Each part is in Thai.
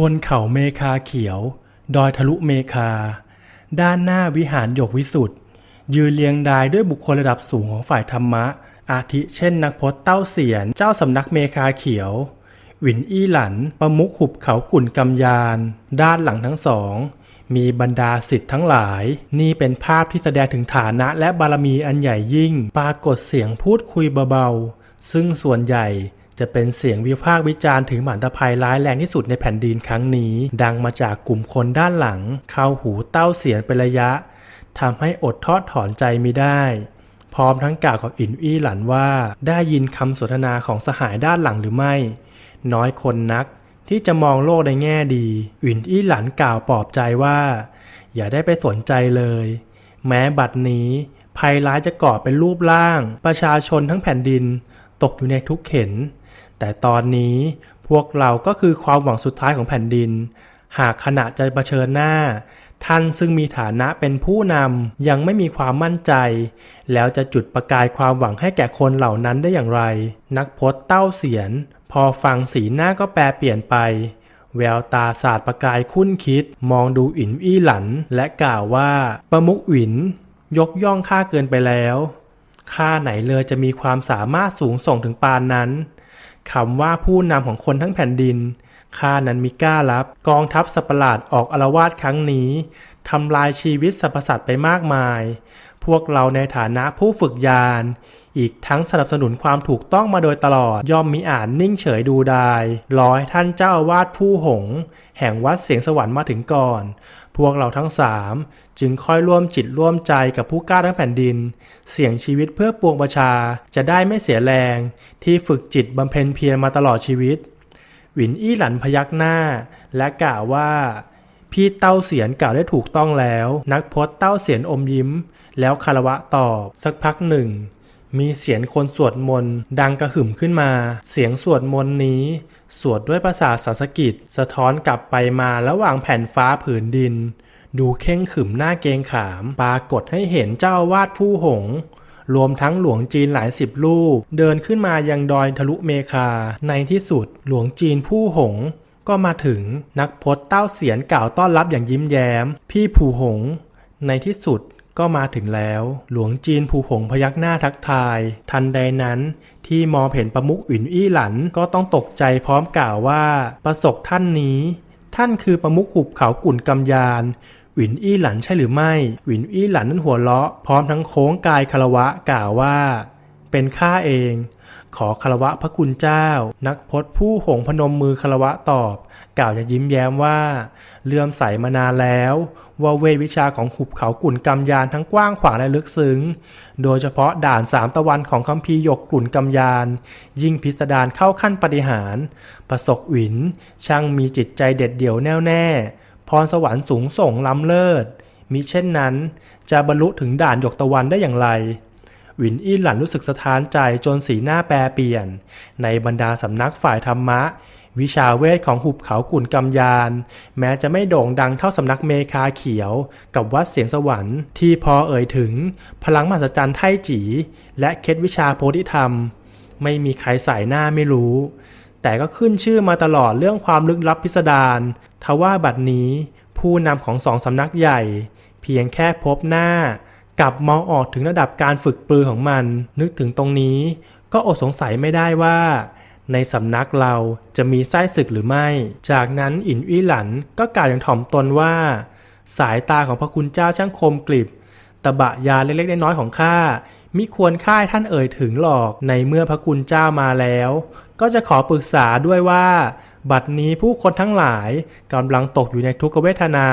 บนเขาเมคาเขียว ดอยทะลุเมคา ด้านหน้าวิหารหยกวิสุทธ์ยืนเรียงรายด้วยบุคคลระดับสูงของฝ่ายธรรมะ อาทิเช่นนักพจน์เต้าเสียน เจ้าสำนักเมคาเขียว หวินอี้หลัน ประมุขหุบเขากุ่นกำยาน ด้านหลังทั้งสอง มีบรรดาสิทธิ์ทั้งหลาย นี่เป็นภาพที่แสดงถึงฐานะและบารมีอันใหญ่ยิ่ง ปรากฏเสียงพูดคุยเบาๆ ซึ่งส่วนใหญ่ จะเป็นเสียงวิพากษ์วิจารณ์ถึงหมันตภัยร้ายแรงที่สุดในแผ่นดินครั้งนี้ ดังมาจากกลุ่มคนด้านหลัง เข้าหูเต้าเสียนเป็นระยะทำให้อดทอดถอนใจไม่ได้ พร้อมทั้งกล่าวกับอินอี้หลันว่า ได้ยินคำสนทนาของสหายด้านหลังหรือไม่ น้อยคนนักที่จะมองโลกในแง่ดีอินอี้หลันกล่าวปลอบใจว่า อย่าได้ไปสนใจเลย แม้บัดนี้ ภัยร้ายจะก่อเป็นรูปร่าง ประชาชนทั้งแผ่นดิน ตกอยู่ในทุกเข็น แต่ตอนนี้พวกเราก็คือความหวังสุดท้ายของแผ่นดิน หากขณะจะเผชิญหน้า ท่านซึ่งมีฐานะเป็นผู้นำยังไม่มีความมั่นใจ แล้วจะจุดประกายความหวังให้แก่คนเหล่านั้นได้อย่างไร นักพจน์เต้าเสียน พอฟังสีหน้าก็แปรเปลี่ยนไป แววตาศาสาดประกายคุ้นคิด มองดูอินอี้หลัน และกล่าวว่า ประมุกอินยกย่องข้าเกินไปแล้วข้าไหนเลยจะมีความสามารถสูงส่งถึงปานนั้น คำว่าผู้นำของคนทั้งแผ่นดินข้านั้นมิกล้ารับ กองทัพสัตว์ปหลาดออกอารวาสครั้งนี้ทำลายชีวิตสรรพสัตว์ไปมากมาย พวกเราในฐานะผู้ฝึกยาน อีกทั้งสนับสนุนความถูกต้องมาโดยตลอด ย่อมมิอาจนิ่งเฉยดูดายรอให้ท่านเจ้าอาวาสผู้หงส์แห่งวัดเสียงสวรรค์มาถึงก่อน พวกเราทั้งสามจึงค่อยร่วมจิตร่วมใจกับผู้กล้าทั้งแผ่นดิน เสี่ยงชีวิตเพื่อปวงประชาจะได้ไม่เสียแรง ที่ฝึกจิตบำเพ็ญเพียรมาตลอดชีวิต หวินอี้หลันพยักหน้า และกล่าวว่า พี่เต้าเสียนกล่าวได้ถูกต้องแล้ว นักพจน์เต้าเสียนอมยิ้ม แล้วคารวะตอบ สักพักหนึ่ง มีเสียงคนสวดมนต์ดังกระหึ่มขึ้นมา เสียงสวดมนต์นี้ สวดด้วยภาษาสันสกฤตสะท้อนกลับไปมาระหว่างแผ่นฟ้าผืนดิน ดูเข่งขึมหน้าเกงขาม ปรากฏให้เห็นเจ้าวาดผู้หงส์รวมทั้งหลวงจีนหลายสิบรูป เดินขึ้นมายังดอยทะลุเมคา ในที่สุดหลวงจีนผู้หงส์ก็มาถึงนักพจน์เต้าเสียนกล่าวต้อนรับอย่างยิ้มแย้ม พี่ผู้หงส์ในที่สุด ก็มาถึงแล้ว หลวงจีนผู้หงพยักหน้าทักทาย ทันใดนั้น ที่มองเห็นประมุขอินอี้หลันก็ต้องตกใจพร้อมกล่าวว่า ประสบท่านนี้ ท่านคือประมุขหุบเขากุ่นกำยานหวินอี้หลันใช่หรือไม่ หวินอี้หลันนั้นหัวเราะ พร้อมทั้งโค้งกายคารวะกล่าวว่า เป็นข้าเอง ขอคารวะพระคุณเจ้า นักพจน์ผู้หงพนมมือคารวะตอบ กล่าวจะยิ้มแย้มว่า เลื่อมใสมานานแล้ว ว่าเวทวิชาของขุบเขากุ่นกำยานทั้งกว้างขวางและลึกซึ้ง โดยเฉพาะด่านสามตะวันของคัมภีร์หยกกุ่นกำยาน ยิ่งพิสดารเข้าขั้นปฏิหาร ประสบหวิน ช่างมีจิตใจเด็ดเดี่ยวแน่วแน่ พรสวรรค์สูงส่งล้ำเลิศ มิเช่นนั้น จะบรรลุถึงด่านหยกตะวันได้อย่างไรหวินอี้หลันรู้สึกสะท้านใจจนสีหน้าแปรเปลี่ยน ในบรรดาสำนักฝ่ายธรรมะ วิชาเวทของหุบเขากุ่นกำยาน แม้จะไม่โด่งดังเท่าสำนักเมคาเขียว กับวัดเสียงสวรรค์ที่พอเอ่ยถึง พลังมหัศจรรย์ไทจี และเคล็ดวิชาโพธิธรรม ไม่มีใครสายหน้าไม่รู้ แต่ก็ขึ้นชื่อมาตลอดเรื่องความลึกลับพิสดารทว่าบัดนี้ ผู้นำของสองสำนักใหญ่ เพียงแค่พบหน้า กับมองออกถึงระดับการฝึกปือของมัน นึกถึงตรงนี้ ก็อดสงสัยไม่ได้ว่า ในสำนักเราจะมีไส้ศึกหรือไม่ จากนั้นอินอี้หลันก็กล่าวอย่างถ่อมตนว่า สายตาของพระคุณเจ้าช่างคมกริบตะบะยาเล็กๆน้อยๆของข้ามิควรค่ายท่านเอ่ยถึงหรอกในเมื่อพระคุณเจ้ามาแล้ว ก็จะขอปรึกษาด้วยว่า บัดนี้ผู้คนทั้งหลายกำลังตกอยู่ในทุกขเวทนา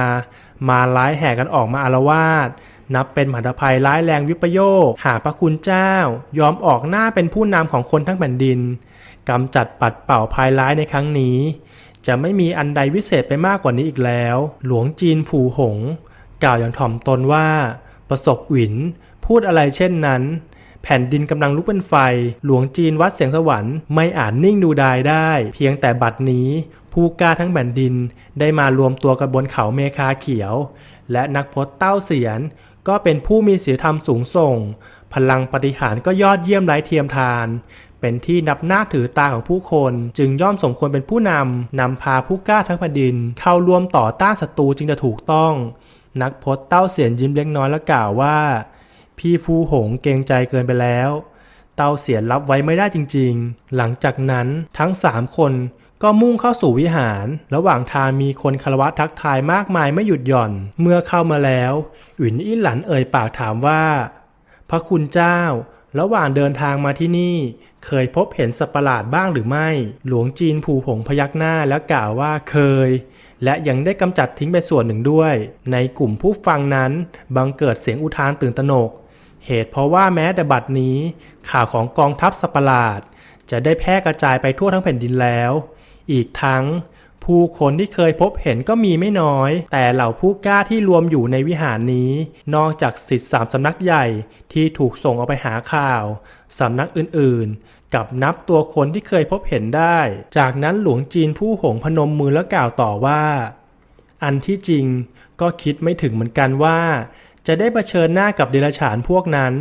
มาร้ายแห่กันออกมาอารวาสนับเป็นมหันตภัยร้ายแรงวิปโยค หากพระคุณเจ้า ยอมออกหน้าเป็นผู้นำของคนทั้งแผ่นดิน กำจัดปัดเป่าภัยร้ายในครั้งนี้ จะไม่มีอันใดวิเศษไปมากกว่านี้อีกแล้ว หลวงจีนผู่หง กล่าวอย่างถ่อมตนว่า ประสบหวิน พูดอะไรเช่นนั้น แผ่นดินกำลังลุกเป็นไฟ หลวงจีนวัดเสียงสวรรค์ไม่อาจนิ่งดูดายได้ เพียงแต่บัดนี้ผู้กล้าทั้งแผ่นดินได้มารวมตัวกันบนเขาเมคาเขียว และนักพจน์เต้าเสียนก็เป็นผู้มีศีลธรรมสูงส่ง พลังปฏิหารก็ยอดเยี่ยมไร้เทียมทาน เป็นที่นับหน้าถือตาของผู้คน จึงย่อมสมควรเป็นผู้นำนำพาผู้กล้าทั้งแผ่นดิน เข้าร่วมต่อต้านศัตรูจึงจะถูกต้อง นักพจน์เต้าเสียนยิ้มเล็กน้อยแล้วกล่าวว่า พี่ฟูหงเกรงใจเกินไปแล้ว เต้าเสียนรับไว้ไม่ได้จริง ๆ หลังจากนั้นทั้งสามคนก็มุ่งเข้าสู่วิหาร ระหว่างทางมีคนคารวะทักทายมากมายไม่หยุดหย่อน เมื่อเข้ามาแล้ว หวินอี้หลันเอ่ยปากถามว่า พระคุณเจ้า ระหว่างเดินทางมาที่นี่ เคยพบเห็นสัตว์ประหลาดบ้างหรือไม่ หลวงจีนผูหงพยักหน้าแล้วกล่าวว่าเคย และยังได้กำจัดทิ้งไปส่วนหนึ่งด้วย ในกลุ่มผู้ฟังนั้น บังเกิดเสียงอุทานตื่นตระหนก เหตุเพราะว่าแม้แต่บัดนี้ ข่าวของกองทัพสัตว์ประหลาด จะได้แพร่กระจายไปทั่วทั้งแผ่นดินแล้ว อีกทั้ง ผู้คนที่เคยพบเห็นก็มีไม่น้อย แต่เหล่าผู้กล้าที่รวมอยู่ในวิหารนี้ นอกจากสิทธิสามสำนักใหญ่ที่ถูกส่งออกไปหาข่าว สำนักอื่นๆ กับนับตัวคนที่เคยพบเห็นได้ จากนั้นหลวงจีนผู้หงพนมมือแล้วกล่าวต่อว่า อันที่จริงก็คิดไม่ถึงเหมือนกันว่า จะได้เผชิญหน้ากับเดรัจฉานพวกนั้น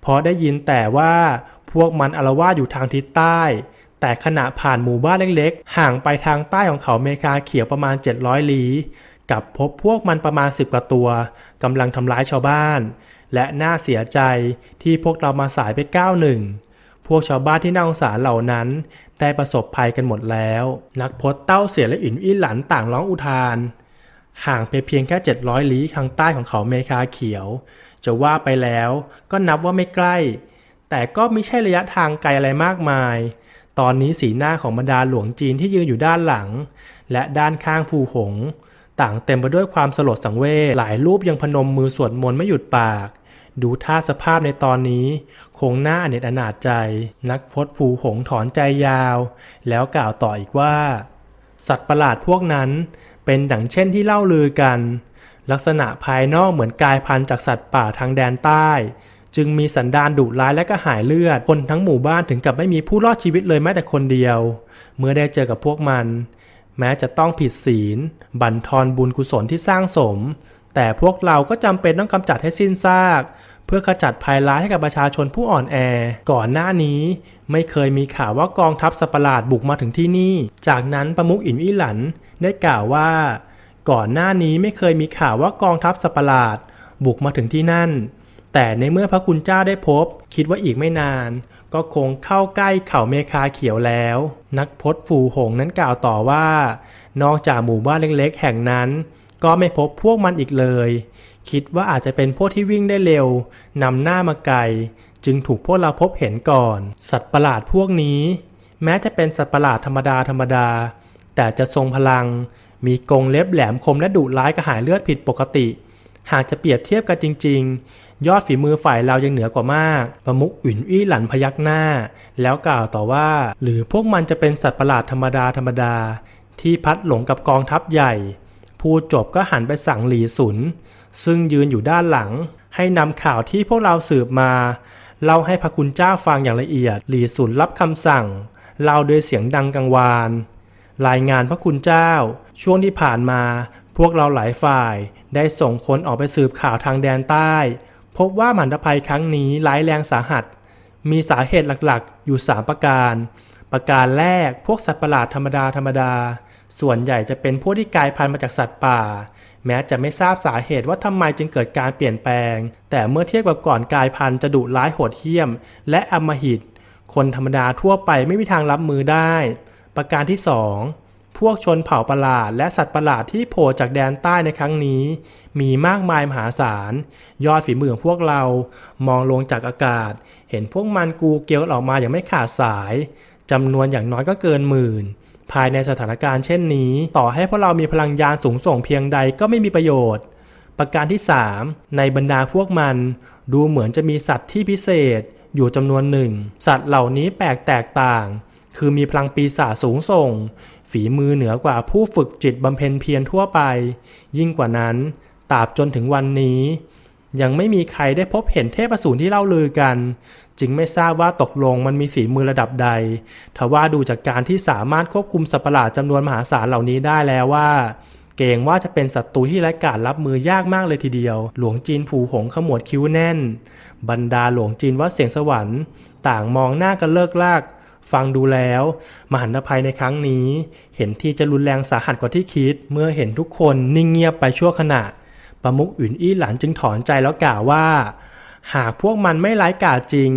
เพราะได้ยินแต่ว่าพวกมันอาละวาดอยู่ทางทิศใต้ แต่ขณะผ่านหมู่บ้านเล็กๆ ห่างไปทางใต้ของเขาเมคาเขียวประมาณ 700 ลี้กับพบพวกมันประมาณ 10 กว่าตัวกำลังทำร้ายชาวบ้าน และน่าเสียใจที่พวกเรามาสายไปก้าวหนึ่งพวกชาวบ้านที่น่าสงสารเหล่านั้น ได้ประสบภัยกันหมดแล้ว นักพจน์เต้าเสียและอินอีหลันต่างร้องอุทาน ห่างไปเพียงแค่ 700 ลี้ทางใต้ของเขาเมคาเขียว จะว่าไปแล้วก็นับว่าไม่ใกล้ แต่ก็ไม่ใช่ระยะทางไกลอะไรมากมาย ตอนนี้สีหน้าของบรรดาหลวงจีนที่ยืนอยู่ด้านหลัง และด้านข้างฟูหง ต่างเต็มไปด้วยความสลดสังเวชหลายรูปยังพนมมือสวดมนต์ไม่หยุดปาก ดูท่าสภาพในตอนนี้ คงหน่าอเนจอนาจใจ นักพจน์ฟูหงถอนใจยาว แล้วกล่าวต่ออีกว่า สัตว์ประหลาดพวกนั้น เป็นดังเช่นที่เล่าลือกัน ลักษณะภายนอกเหมือนกายพันธุ์จากสัตว์ป่าทางแดนใต้ จึงมีสันดานดุร้ายและก็หายเลือด คนทั้งหมู่บ้านถึงกับไม่มีผู้รอดชีวิตเลยแม้แต่คนเดียว เมื่อได้เจอกับพวกมัน แม้จะต้องผิดศีล บั่นทอนบุญกุศลที่สร้างสม แต่พวกเราก็จำเป็นต้องกำจัดให้สิ้นซากเพื่อขจัดภัยร้ายให้กับประชาชนผู้อ่อนแอ ก่อนหน้านี้ ไม่เคยมีข่าวว่ากองทัพสัตว์ปะหลาดบุกมาถึงที่นี่ จากนั้นประมุขอินวิหลันได้กล่าวว่า ก่อนหน้านี้ไม่เคยมีข่าวว่ากองทัพสัตว์ปะหลาดบุกมาถึงที่นั่น แต่ในเมื่อพระคุณเจ้าได้พบ คิดว่าอีกไม่นาน ก็คงเข้าใกล้เขาเมคาเขียวแล้ว นักพจน์ฝูหงนั้นกล่าวต่อว่า นอกจากหมู่บ้านเล็กๆ แห่งนั้น ก็ไม่พบพวกมันอีกเลย คิดว่าอาจจะเป็นพวกที่วิ่งได้เร็วนำหน้ามาไกลจึงถูกพวกเราพบเห็นก่อน สัตว์ประหลาดพวกนี้ แม้จะเป็นสัตว์ประหลาดธรรมดาธรรมดา แต่จะทรงพลัง มีกรงเล็บแหลมคมและดุร้ายกระหายเลือดผิดปกติ หากจะเปรียบเทียบกันจริง ๆ ยอดฝีมือฝ่ายเรายังเหนือกว่ามาก ประมุกอุ่นอี้หลันพยักหน้า แล้วกล่าวต่อว่า หรือพวกมันจะเป็นสัตว์ประหลาดธรรมดาธรรมดา ที่พัดหลงกับกองทัพใหญ่ พูดจบก็หันไปสั่งหลีสุน ซึ่งยืนอยู่ด้านหลัง ให้นำข่าวที่พวกเราสืบมาเล่าให้พระคุณเจ้าฟังอย่างละเอียด หลีสุนรับคำสั่งเล่าด้วยเสียงดังกังวาน รายงานพระคุณเจ้า ช่วงที่ผ่านมา พวกเราหลายฝ่ายได้ส่งคนออกไปสืบข่าวทางแดนใต้ พบว่าหมันตภัยครั้งนี้ร้ายแรงสาหัส มีสาเหตุหลักๆ อยู่ 3 ประการ ประการแรกพวกสัตว์ประหลาดธรรมดาธรรมดา ส่วนใหญ่จะเป็นพวกที่กลายพันธุ์มาจากสัตว์ป่า แม้จะไม่ทราบสาเหตุว่าทำไมจึงเกิดการเปลี่ยนแปลง แต่เมื่อเทียบกับก่อนกลายพันธุ์จะดุร้ายโหดเหี้ยม และอำมหิต คนธรรมดาทั่วไปไม่มีทางรับมือได้ ประการที่สอง พวกชนเผ่าประหลาดและสัตว์ประหลาดที่โผล่จากแดนใต้ในครั้งนี้ มีมากมายมหาศาล ยอดฝีมือของพวกเรา มองลงจากอากาศ เห็นพวกมันกูเกลออกมาอย่างไม่ขาดสายจำนวนอย่างน้อยก็เกินหมื่น ภายในสถานการณ์เช่นนี้ ต่อให้พวกเรามีพลังยานสูงส่งเพียงใดก็ไม่มีประโยชน์ ประการที่ 3 ในบรรดาพวกมัน ดูเหมือนจะมีสัตว์ที่พิเศษ อยู่จำนวนหนึ่ง สัตว์เหล่านี้แปลกแตกต่าง คือมีพลังปีศาจสูงส่ง ฝีมือเหนือกว่าผู้ฝึกจิตบำเพ็ญเพียรทั่วไป ยิ่งกว่านั้นตราบจนถึงวันนี้ ยังไม่มีใครได้พบเห็นเทพสูรที่เล่าลือกัน จึงไม่ทราบว่าตกลงมันมีฝีมือระดับใด ทว่าดูจากการที่สามารถควบคุมสัตว์ประหลาดจำนวนมหาศาลเหล่านี้ได้แล้วว่า เกรงว่าจะเป็นศัตรูที่ไร้การรับมือยากมากเลยทีเดียว หลวงจีนผูหงขมวดคิ้วแน่น บรรดาหลวงจีนวัดเสียงสวรรค์ ต่างมองหน้ากันเลิกลาก ฟังดูแล้ว มหันตภัยในครั้งนี้ เห็นที่จะรุนแรงสาหัสกว่าที่คิด เมื่อเห็นทุกคนนิ่งเงียบไปชั่วขณะ ประมุกอื่นอี้หลันจึงถอนใจแล้วกล่าวว่า หากพวกมันไม่ร้ายกาจจริง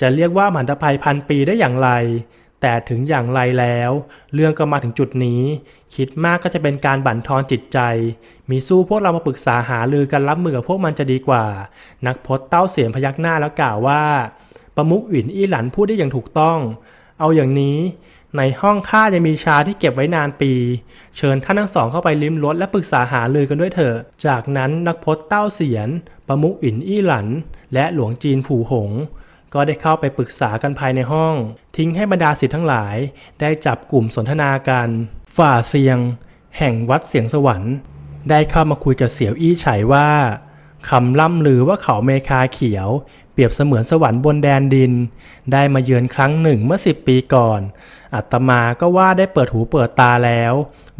จะเรียกว่ามหันตภัยพันปีได้อย่างไร แต่ถึงอย่างไรแล้ว เรื่องก็มาถึงจุดนี้ คิดมากก็จะเป็นการบั่นทอนจิตใจ มีสู้พวกเรามาปรึกษาหารือกันรับมือกับพวกมันจะดีกว่า นักพจน์เต้าเสียงพยักหน้าแล้วกล่าวว่าประมุกอินอี้หลันพูดได้อย่างถูกต้อง เอาอย่างนี้ในห้องข้าจะมีชาที่เก็บไว้นานปี เชิญท่านทั้งสองเข้าไปลิ้มรสและปรึกษาหารือกันด้วยเถอะ จากนั้นนักพจน์เต้าเสียน ประมุกอินอี้หลัน และหลวงจีนผู่หง ก็ได้เข้าไปปรึกษากันภายในห้อง ทิ้งให้บรรดาศิษย์ทั้งหลาย ได้จับกลุ่มสนทนากัน ฝ่าเซียง แห่งวัดเสียงสวรรค์ ได้เข้ามาคุยกับเสี่ยวอี้ไฉว่าคำล่ำลือว่าเขาเมคาเขียว เปรียบเสมือนสวรรค์บนแดนดิน ได้มาเยือนครั้งหนึ่งเมื่อสิบปีก่อน อัตมาก็ว่าได้เปิดหูเปิดตาแล้ว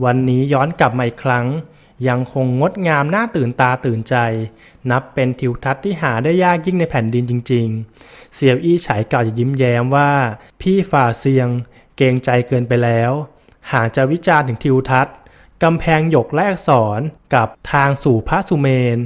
วันนี้ย้อนกลับมาอีกครั้ง ยังคงงดงามน่าตื่นตาตื่นใจ นับเป็นทิวทัศน์ที่หาได้ยากยิ่งในแผ่นดินจริง ๆเซียวอี้ไฉกล่าวยิ้มแย้มว่า พี่ฝ่าเซียง เกรงใจเกินไปแล้ว หากจะวิจารณ์ถึงทิวทัศน์กำแพงหยกและอักษรกับทางสู่พระสุเมน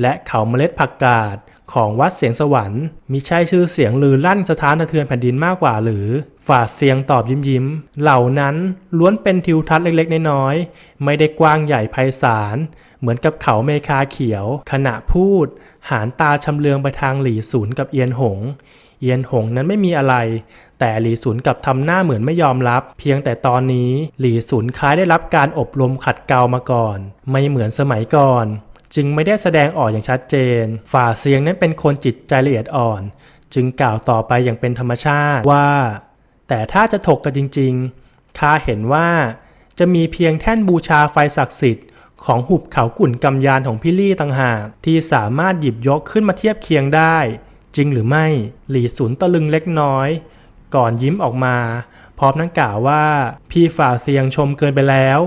และเขาเมล็ดผักกาด ของวัดเสียงสวรรค์มิใช่ชื่อเสียงลือลั่นสถานสะเทือนแผ่นดินมากกว่าหรือฝ่าเสียงตอบยิ้มยิ้มๆเหล่านั้นล้วนเป็นทิวทัศน์เล็กๆ น้อยๆ ไม่ได้กว้างใหญ่ไพศาล เหมือนกับเขาเมคาเขียว ขณะพูด หานตาชำเลืองไปทางหลี่ศูนย์กับเอียนหง เอียนหงนั้นไม่มีอะไร แต่หลีศูนย์กับทำหน้าเหมือนไม่ยอมรับ เพียงแต่ตอนนี้หลีศูนย์คล้ายได้รับการอบรมขัดเกลามาก่อน ไม่เหมือนสมัยก่อน จึงไม่ได้แสดงออกอย่างชัดเจน ฝ่าเสียงนั้นเป็นคนจิตใจละเอียดอ่อน จึงกล่าวต่อไปอย่างเป็นธรรมชาติว่า แต่ถ้าจะถกกันจริงๆข้าเห็นว่าจะมีเพียงแท่นบูชาไฟศักดิ์สิทธิ์ของหุบเขากุ่นกำยานของพี่ลี่ต่างหากที่สามารถหยิบยกขึ้นมาเทียบเคียงได้ จริงหรือไม่หลีศูนย์ตะลึงเล็กน้อย ก่อนยิ้มออกมา พร้อมทั้งกล่าวว่า พี่ฝ่าเสียงชมเกินไปแล้ว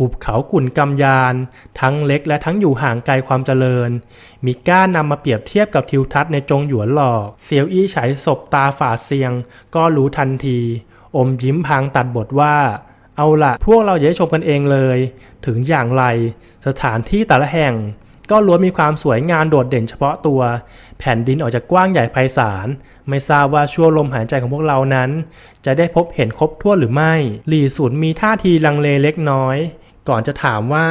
หุบเขากุ่นกำยาน ทั้งเล็กและทั้งอยู่ห่างไกลความเจริญมีก้านำมาเปรียบเทียบกับทิวทัศน์ในจงหยวนหลอกเซียวอี้ไฉศบตาฝ่าเสียง ก็รู้ทันที อมยิ้มพางตัดบทว่า เอาละพวกเราอย่าให้ชมกันเองเลย ถึงอย่างไร สถานที่แต่ละแห่ง ก็ล้วนมีความสวยงามโดดเด่นเฉพาะตัว แผ่นดินออกจากกว้างใหญ่ไพศาลไม่ทราบว่าชั่วลมหายใจของพวกเรานั้น จะได้พบเห็นครบทั่วหรือไม่ หลี่ศูนมีท่าทีลังเลเล็กน้อย ก่อนจะถามว่า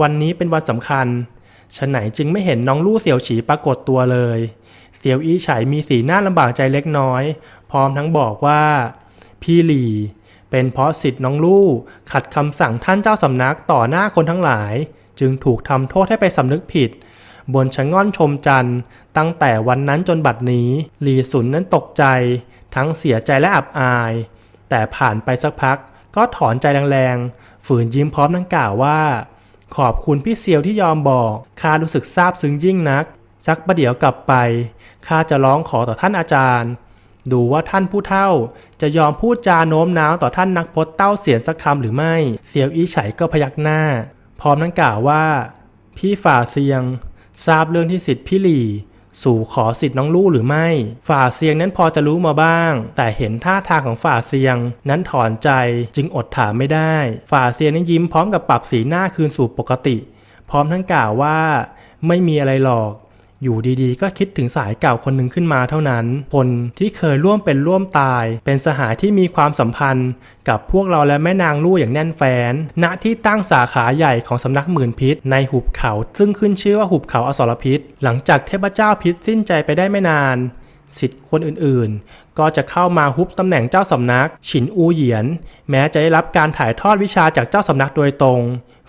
วันนี้เป็นวันสำคัญฉะไหนจึงไม่เห็นน้องลู่เสี่ยวฉีปรากฏตัวเลย เสี่ยวอีไฉมีสีหน้าลำบากใจเล็กน้อย พร้อมทั้งบอกว่า พี่หลี่เป็นเพราะสิทธิ์น้องลู่ขัดคำสั่งท่านเจ้าสำนักต่อหน้าคนทั้งหลาย จึงถูกทำโทษให้ไปสำนึกผิด บนชะง่อนชมจันทร์ ตั้งแต่วันนั้นจนบัดนี้ หลีสุนนั้นตกใจ ทั้งเสียใจและอับอาย แต่ผ่านไปสักพักก็ถอนใจแรงๆ ฝืนยิ้มพร้อมทั้งกล่าวว่า ขอบคุณพี่เซียวที่ยอมบอกข้ารู้สึกซาบซึ้งยิ่งนักสักประเดี๋ยวกลับไปข้าจะร้องขอต่อท่านอาจารย์ ดูว่าท่านผู้เฒ่า จะยอมพูดจาโน้มน้าวต่อท่านนักพจน์เต้าเสียนสักคำหรือไม่ เซียวอีไฉก็พยักหน้า พร้อมทั้งกล่าวว่า พี่ฝ่าเซียง ทราบเรื่องที่สิทธิ์พี่หลี่ สู่ขอสิทธิ์น้องลู่หรือไม่ ฝ่าเซียงนั้นพอจะรู้มาบ้าง แต่เห็นท่าทางของฝ่าเซียง นั้นถอนใจจึงอดถามไม่ได้ ฝ่าเซียงนั้นยิ้มพร้อมกับปรับสีหน้าคืนสู่ปกติ พร้อมทั้งกล่าวว่า ไม่มีอะไรหรอก อยู่ดีๆ ก็คิดถึงสายเก่าคนหนึ่งขึ้นมาเท่านั้น คนที่เคยร่วมเป็นร่วมตาย เป็นสหายที่มีความสัมพันธ์ กับพวกเราและแม่นางลู่อย่างแน่นแฟ้น ณ ที่ตั้งสาขาใหญ่ของสำนักหมื่นพิษ ในหุบเขา ซึ่งขึ้นชื่อว่าหุบเขาอสรพิษ หลังจากเทพเจ้าพิษสิ้นใจไปได้ไม่นานสิทธิ์คนอื่นๆ ก็จะเข้ามาฮุบตำแหน่งเจ้าสำนัก ฉินอูเหยียน แม้จะได้รับการถ่ายทอดวิชาจากเจ้าสำนักโดยตรง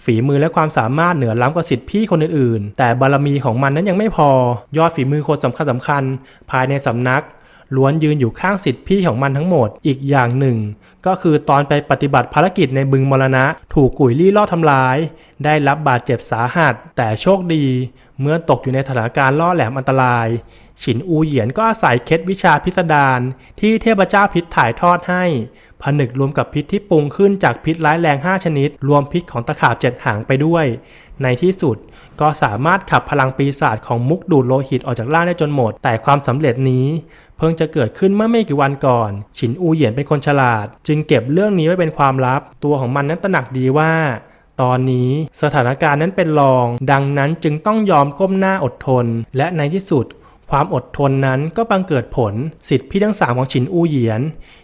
ฝีมือและความสามารถเหนือล้ำกว่าสิทธิพี่คนอื่นๆ แต่บารมีของมันนั้นยังไม่พอ ยอดฝีมือคนสำคัญสำคัญภายในสำนักล้วนยืนอยู่ข้างสิทธิพี่ของมันทั้งหมดอีกอย่างหนึ่ง ก็คือตอนไปปฏิบัติภารกิจในบึงมรณะ ถูกกุยลี่ล่อทำร้าย ได้รับบาดเจ็บสาหัส แต่โชคดี เมื่อตกอยู่ในสถานการณ์ล่อแหลมอันตราย ฉินอูเหยียนก็อาศัยเคล็ดวิชาพิสดารที่เทพเจ้าพิษถ่ายทอดให้ ผนึกรวมกับพิษที่ปรุงขึ้นจากพิษร้ายแรง 5 ชนิด รวมพิษของตะขาบเจ็ดหางไปด้วย ในที่สุดก็สามารถขับพลังปีศาจของมุกดูดโลหิตออกจากร่างได้จนหมด แต่ความสำเร็จนี้ เพิ่งจะเกิดขึ้นเมื่อไม่กี่วันก่อน ฉินอูเหยียนเป็นคนฉลาด จึงเก็บเรื่องนี้ไว้เป็นความลับ ตัวของมันนั้นตระหนักดีว่าตอนนี้สถานการณ์นั้นเป็นรอง ดังนั้นจึงต้องยอมก้มหน้าอดทน และในที่สุด ความอดทนนั้นก็บังเกิดผลสิทธิพี่ทั้งสามของฉินอูเหยียน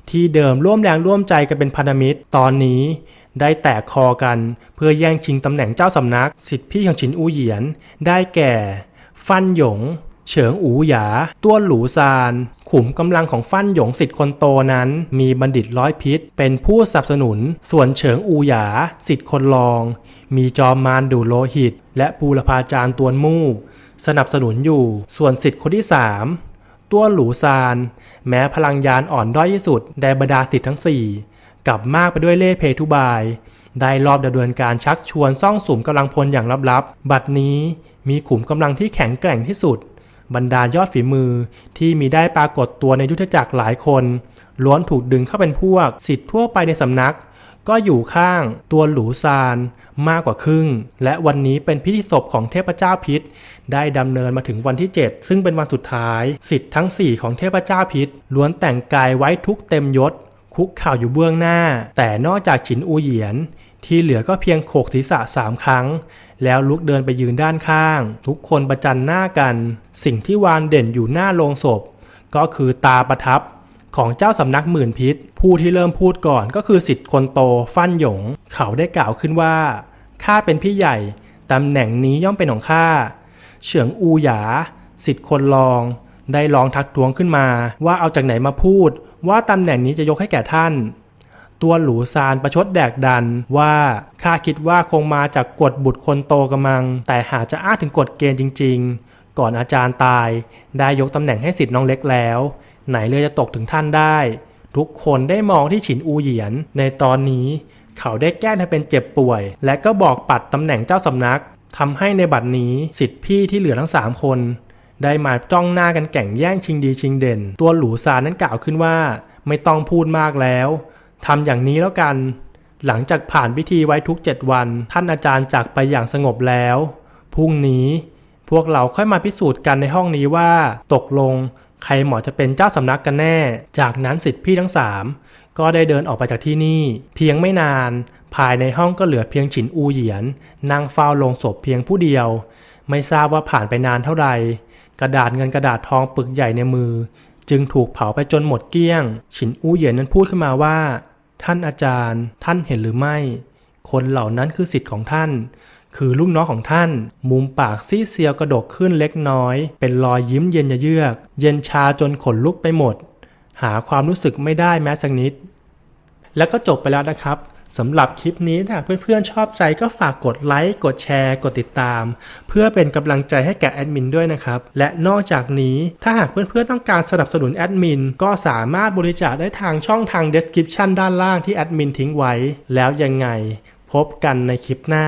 ที่เดิมร่วมแรงร่วมใจกันเป็นพันธมิตรตอนนี้ ได้แตกคอกันเพื่อแย่งชิงตำแหน่งเจ้าสำนัก สิทธิพี่ของฉินอูเหยียน ได้แก่ ฟันหยง เฉิงอูหยาต้วนหลูซาน ขุมกำลังของฟันหยงสิทธิ์คนโตนั้น มีบัณฑิตร้อยพิษ เป็นผู้สนับสนุน ส่วนเฉิงอูหยาสิทธิ์คนรอง มีจอมมารดูโลหิต และบูรพาจารย์ตวนมู่ สนับสนุนอยู่ ส่วนสิทธิ์คนที่สามต้วหลูซาน แม้พลังยานอ่อนด้อยที่สุดในบรรดาสิทธิ์ทั้งสี่กลับมากไปด้วยเล่เพทุบาย ได้รอบดำเนินการชักชวนซ่องสุมกำลังพลอย่างลับๆ บัดนี้มีขุมกำลังที่แข็งแกร่งที่สุด บรรดายอดฝีมือที่มีได้ปรากฏตัวในยุทธจักรหลายคนล้วนถูกดึงเข้าเป็นพวกสิทธิ์ทั่วไปในสำนัก ก็อยู่ข้างตัวหลูซานมากกว่าครึ่ง และวันนี้เป็นพิธีศพของเทพเจ้าพิษ ได้ดำเนินมาถึงวันที่ 7 ซึ่งเป็นวันสุดท้าย สิทธิ์ทั้ง 4 ของเทพเจ้าพิษล้วนแต่งกายไว้ทุกเต็มยศ คุกเข่าอยู่เบื้องหน้า แต่นอกจากฉินอูเหยียน ที่เหลือก็เพียงโขกศีรษะสามครั้ง แล้วลุกเดินไปยืนด้านข้าง ทุกคนประจันหน้ากัน สิ่งที่วานเด่นอยู่หน้าโลงศพ ก็คือตาประทับ ของเจ้าสำนักหมื่นพิษ ผู้ที่เริ่มพูดก่อนก็คือสิทธิ์คนโตฟั่นหยง เขาได้กล่าวขึ้นว่าข้าเป็นพี่ใหญ่ตำแหน่งนี้ย่อมเป็นของข้าเฉิงอูหยาสิทธิ์คนรอง ได้ลองทักท้วงขึ้นมาว่าเอาจากไหนมาพูด ว่าตำแหน่งนี้จะยกให้แก่ท่าน ตัวหลูซานประชดแดกดันว่าข้าคิดว่าคงมาจากกฎบุตรคนโตกำมัง แต่หากจะอ้างถึงกฎเกณฑ์จริง ๆ ก่อนอาจารย์ตาย ได้ยกตำแหน่งให้สิทธิ์น้องเล็กแล้ว ไหนเลยจะตกถึงท่านได้ ทุกคนได้มองที่ฉินอูเหยียน ในตอนนี้เขาได้แก้ให้เป็นเจ็บป่วย และก็บอกปัดตำแหน่งเจ้าสำนักทำให้ในบัดนี้สิทธิพี่ที่เหลือทั้งสามคน ได้มาจ้องหน้ากันแข่งแย่งชิงดีชิงเด่น ตัวหลูซานนั้นกล่าวขึ้นว่า ไม่ต้องพูดมากแล้วทำอย่างนี้แล้วกัน หลังจากผ่านพิธีไว้ทุกเจ็ดวัน ท่านอาจารย์จากไปอย่างสงบแล้วพรุ่งนี้พวกเราค่อยมาพิสูจน์กันในห้องนี้ว่า ตกลง ใครเหมาะจะเป็นเจ้าสำนักกันแน่ จากนั้นสิทธิพี่ทั้งสามก็ได้เดินออกไปจากที่นี่ เพียงไม่นาน ภายในห้องก็เหลือเพียงฉินอูเหยียนนั่งเฝ้าลงศพเพียงผู้เดียว ไม่ทราบว่าผ่านไปนานเท่าไหร่กระดาษเงินกระดาษทองปึกใหญ่ในมือ จึงถูกเผาไปจนหมดเกลี้ยง ฉินอูเหยียนนั้นพูดขึ้นมาว่า ท่านอาจารย์ ท่านเห็นหรือไม่ คนเหล่านั้นคือสิทธิ์ของท่าน คือลูกน้องของท่าน มุมปากซีเซียวกระดกขึ้นเล็กน้อย เป็นรอยยิ้มเย็นเยือก เย็นชาจนขนลุกไปหมด หาความรู้สึกไม่ได้แม้สักนิด แล้วก็จบไปแล้วนะครับสำหรับคลิปนี้ถ้าเพื่อนๆชอบใจก็ฝากกดไลค์กดแชร์ กดติดตาม เพื่อเป็นกำลังใจให้แก่แอดมินด้วยนะครับ และนอกจากนี้ถ้าหากเพื่อนๆต้องการสนับสนุนแอดมินก็สามารถบริจาคได้ทางช่องทาง description ด้านล่างที่แอดมินทิ้งไว้ แล้วยังไง พบกันในคลิปหน้า